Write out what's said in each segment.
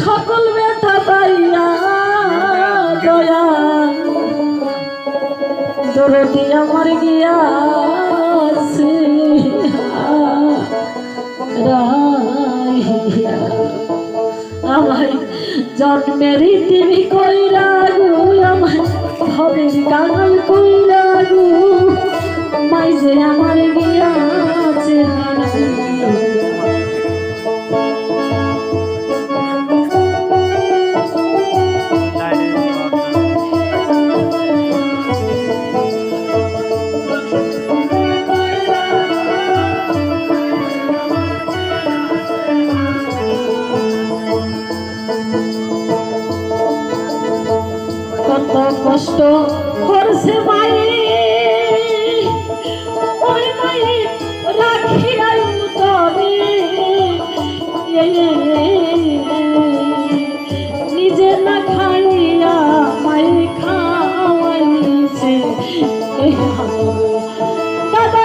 সকল ব্যথা পাইয়া দয়া। দরদি আমার রাহিয়া। আমায় জন্মের তুমি কইরা গো, আমায় ভবের কাঙাল কইরা গো। মাই যে আমার গিয়াছে কত কষ্ট করছে মায়ে। ওই মায়ে রাখিয়াই তবে নিজে না খাইয়া মায়ে খাওয়াইছে। দাদা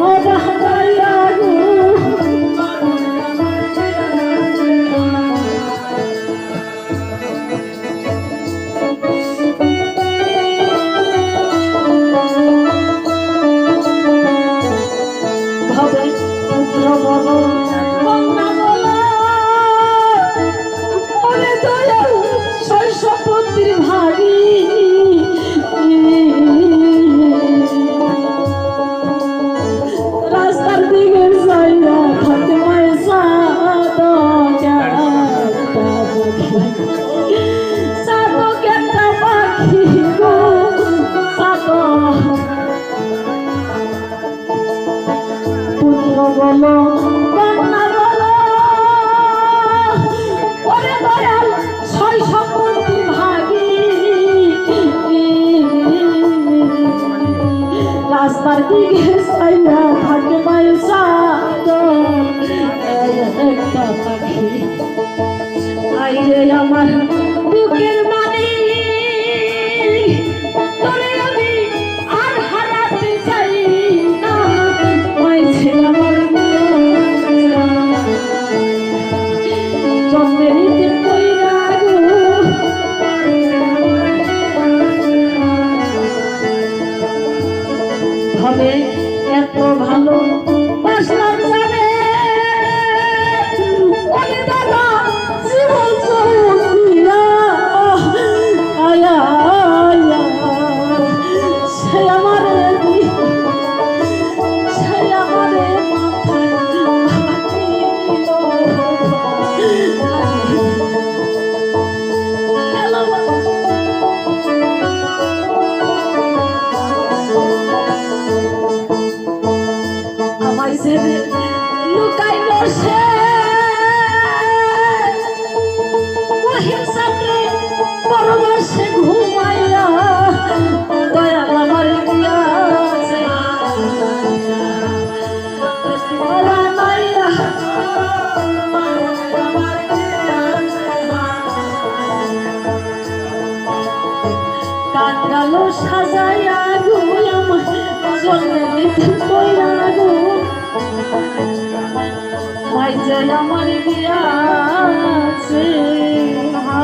মজা হাজাইয়া গো ভবে রাস্তার দিকে সাইয়া থাকে মায়ের একটা পাখি। আইরে আমার Shalom. সাজাইয়া গো আমার জন্মে মাই যে আমার গিয়াছে হা